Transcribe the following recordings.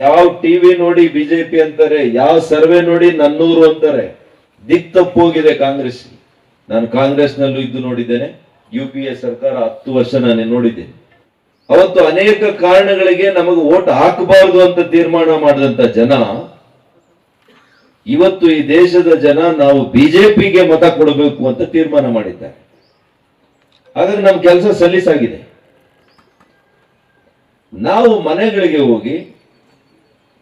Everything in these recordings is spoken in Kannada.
ಯಾವ ಟಿವಿ ನೋಡಿ ಬಿಜೆಪಿ ಅಂತಾರೆ, ಯಾವ ಸರ್ವೆ ನೋಡಿ ನನ್ನೂರು ಅಂತಾರೆ, ದಿಕ್ ತಪ್ಪೋಗಿದೆ ಕಾಂಗ್ರೆಸ್. ನಾನು ಕಾಂಗ್ರೆಸ್ನಲ್ಲೂ ಇದ್ದು ನೋಡಿದ್ದೇನೆ, ಯು ಪಿ ಎ ಸರ್ಕಾರ ಹತ್ತು ವರ್ಷ ನಾನು ನೋಡಿದ್ದೇನೆ. ಅವತ್ತು ಅನೇಕ ಕಾರಣಗಳಿಗೆ ನಮಗೆ ಓಟ್ ಹಾಕಬಾರದು ಅಂತ ತೀರ್ಮಾನ ಮಾಡಿದಂತ ಜನ, ಇವತ್ತು ಈ ದೇಶದ ಜನ ನಾವು ಬಿಜೆಪಿಗೆ ಮತ ಕೊಡಬೇಕು ಅಂತ ತೀರ್ಮಾನ ಮಾಡಿದ್ದಾರೆ. ಹಾಗಾಗಿ ನಮ್ಮ ಕೆಲಸ ಸಲ್ಲಿಸಾಗಿದೆ ನಾವು ಮನೆಗಳಿಗೆ ಹೋಗಿ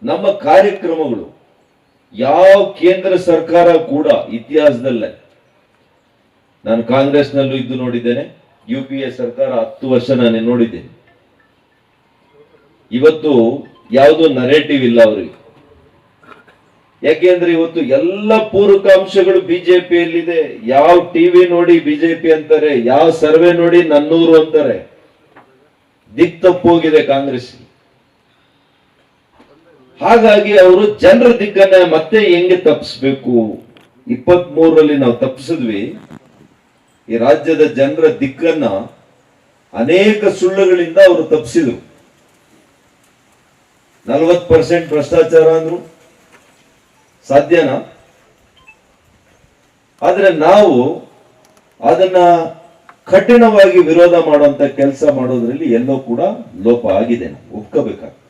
ನಮ್ಮ ಕಾರ್ಯಕ್ರಮಗಳು ಯಾವ ಕೇಂದ್ರ ಸರ್ಕಾರ ಕೂಡ ಇತಿಹಾಸದಲ್ಲೇ. ನಾನು ಕಾಂಗ್ರೆಸ್ನಲ್ಲೂ ಇದ್ದು ನೋಡಿದ್ದೇನೆ, ಯು ಪಿ ಎ ಸರ್ಕಾರ ಹತ್ತು ವರ್ಷ ನಾನು ನೋಡಿದ್ದೇನೆ. ಇವತ್ತು ಯಾವುದೋ ನರೇಟಿವ್ ಇಲ್ಲ ಅವರಿಗೆ. ಯಾಕೆಂದ್ರೆ ಇವತ್ತು ಎಲ್ಲ ಪೂರಕ ಅಂಶಗಳು ಬಿಜೆಪಿಯಲ್ಲಿದೆ. ಯಾವ ಟಿವಿ ನೋಡಿ ಬಿಜೆಪಿ ಅಂತಾರೆ, ಯಾವ ಸರ್ವೆ ನೋಡಿ ನನ್ನೂರು ಅಂತಾರೆ. ದಿಕ್ ತಪ್ಪೋಗಿದೆ ಕಾಂಗ್ರೆಸ್ ಹಾಗಾಗಿ ಅವರು ಜನರ ದಿಕ್ಕನ್ನ ಮತ್ತೆ ಹೆಂಗೆ ತಪ್ಪಿಸ್ಬೇಕು? ಇಪ್ಪತ್ತ್ ಮೂರರಲ್ಲಿ ನಾವು ತಪ್ಪಿಸಿದ್ವಿ. ಈ ರಾಜ್ಯದ ಜನರ ದಿಕ್ಕನ್ನ ಅನೇಕ ಸುಳ್ಳುಗಳಿಂದ ಅವರು ತಪ್ಪಿಸಿದ್ರು. ನಲವತ್ ಪರ್ಸೆಂಟ್ ಭ್ರಷ್ಟಾಚಾರ ಅಂದ್ರು. ಸಾಧ್ಯನಾ? ಆದ್ರೆ ನಾವು ಅದನ್ನ ಕಠಿಣವಾಗಿ ವಿರೋಧ ಮಾಡುವಂತ ಕೆಲಸ ಮಾಡೋದ್ರಲ್ಲಿ ಎಲ್ಲೋ ಕೂಡ ಲೋಪ ಆಗಿದೆ. ನಾವು ಒಪ್ಕೋಬೇಕಾಗ್ತದೆ.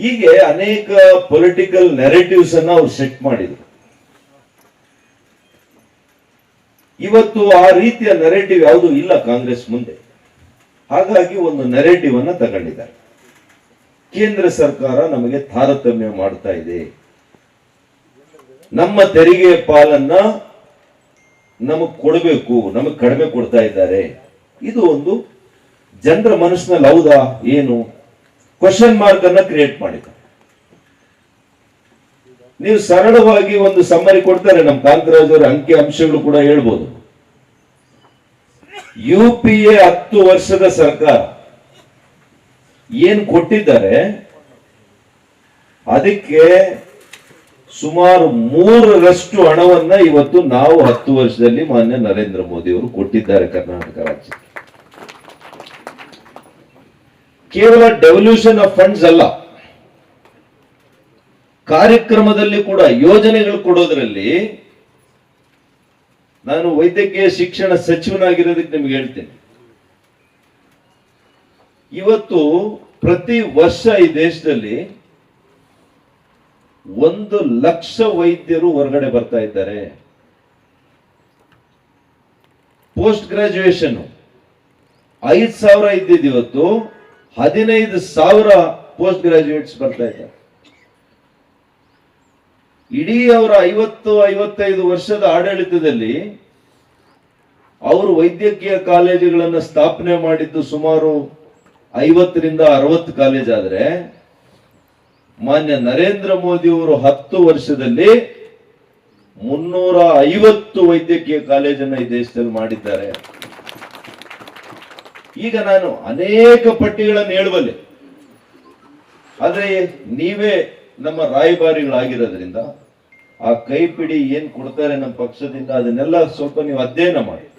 ಹೀಗೆ ಅನೇಕ ಪೊಲಿಟಿಕಲ್ ನೆರೆಟಿವ್ಸ್ ಅನ್ನ ಅವ್ರು ಸೆಟ್ ಮಾಡಿದ್ರು. ಇವತ್ತು ಆ ರೀತಿಯ ನೆರೆಟಿವ್ ಯಾವುದು ಇಲ್ಲ ಕಾಂಗ್ರೆಸ್ ಮುಂದೆ. ಹಾಗಾಗಿ ಒಂದು ನೆರೆಟಿವ್ ಅನ್ನ ತಗೊಂಡಿದ್ದಾರೆ. ಕೇಂದ್ರ ಸರ್ಕಾರ ನಮಗೆ ತಾರತಮ್ಯ ಮಾಡ್ತಾ ಇದೆ. ನಮ್ಮ ತೆರಿಗೆ ಪಾಲನ್ನ ನಮಗ್ ಕೊಡಬೇಕು, ನಮಗ್ ಕಡಿಮೆ ಕೊಡ್ತಾ ಇದ್ದಾರೆ. ಇದು ಒಂದು ಜನರ ಮನಸ್ಸಿನಲ್ಲಿ ಹೌದಾ, ಏನು? ಕ್ವಶನ್ ಮಾರ್ಕ್ ಅನ್ನ ಕ್ರಿಯೇಟ್ ಮಾಡಿದ್ದಾರೆ ನೀವು ಸರಳವಾಗಿ ಒಂದು ಸಮ್ಮರಿ ಕೊಡ್ತಾರೆ ನಮ್ಮ ಕಾಂತರಾಜ್ ಅವರ, ಅಂಕಿ ಅಂಶಗಳು ಕೂಡ ಹೇಳ್ಬೋದು. ಯು ಪಿ ಎ ಹತ್ತು ವರ್ಷದ ಸರ್ಕಾರ. ಏನ್ ಕೊಟ್ಟಿದ್ದಾರೆ? ಅದಕ್ಕೆ ಸುಮಾರು ಮೂರರಷ್ಟು ಹಣವನ್ನ ಇವತ್ತು ನಾವು ಹತ್ತು ವರ್ಷದಲ್ಲಿ ಮಾನ್ಯ ನರೇಂದ್ರ ಮೋದಿ ಅವರು ಕೊಟ್ಟಿದ್ದಾರೆ ಕರ್ನಾಟಕ ರಾಜ್ಯಕ್ಕೆ. ಕೇವಲ ಡೆವಲ್ಯೂಷನ್ ಆಫ್ ಫಂಡ್ಸ್ ಅಲ್ಲ, ಕಾರ್ಯಕ್ರಮದಲ್ಲಿ ಕೂಡ ಯೋಜನೆಗಳು ಕೊಡೋದ್ರಲ್ಲಿ ನಾನು ವೈದ್ಯಕೀಯ ಶಿಕ್ಷಣ ಸಚಿವನಾಗಿರೋದಕ್ಕೆ ನಿಮ್ಗೆ ಹೇಳ್ತೇನೆ. ಇವತ್ತು ಪ್ರತಿ ವರ್ಷ ಈ ದೇಶದಲ್ಲಿ ಒಂದು ಲಕ್ಷ ವೈದ್ಯರು ಹೊರಗಡೆ ಬರ್ತಾ ಇದ್ದಾರೆ. ಪೋಸ್ಟ್ ಗ್ರಾಜುಯೇಷನ್ ಐದು ಸಾವಿರ ಇದ್ದಿದ್ದು ಇವತ್ತು ಹದಿನೈದು ಸಾವಿರ ಪೋಸ್ಟ್ ಗ್ರಾಜುಯೇಟ್ಸ್ ಬರ್ತಾ ಇದ್ದಾರೆ. ಇಡೀ ಅವರ ಐವತ್ತು, ಐವತ್ತೈದು ವರ್ಷದ ಆಡಳಿತದಲ್ಲಿ ಅವರು ವೈದ್ಯಕೀಯ ಕಾಲೇಜುಗಳನ್ನು ಸ್ಥಾಪನೆ ಮಾಡಿದ್ದು ಸುಮಾರು ಐವತ್ತರಿಂದ ಅರವತ್ತು ಕಾಲೇಜ್ ಆದ್ರೆ, ಮಾನ್ಯ ನರೇಂದ್ರ ಮೋದಿ ಅವರು ಹತ್ತು ವರ್ಷದಲ್ಲಿ ಮುನ್ನೂರ ಐವತ್ತು ವೈದ್ಯಕೀಯ ಕಾಲೇಜನ್ನ ಈ ದೇಶದಲ್ಲಿ ಮಾಡಿದ್ದಾರೆ. ಈಗ ನಾನು ಅನೇಕ ಪಟ್ಟಿಗಳನ್ನು ಹೇಳುವಲ್ಲಿ. ಆದ್ರೆ ನೀವೇ ನಮ್ಮ ರಾಯಭಾರಿಗಳಾಗಿರೋದ್ರಿಂದ ಆ ಕೈಪಿಡಿ ಏನ್ ಕೊಡ್ತಾರೆ ನಮ್ಮ ಪಕ್ಷದಿಂದ ಅದನ್ನೆಲ್ಲ ಸ್ವಲ್ಪ ನೀವು ಅಧ್ಯಯನ ಮಾಡಿ.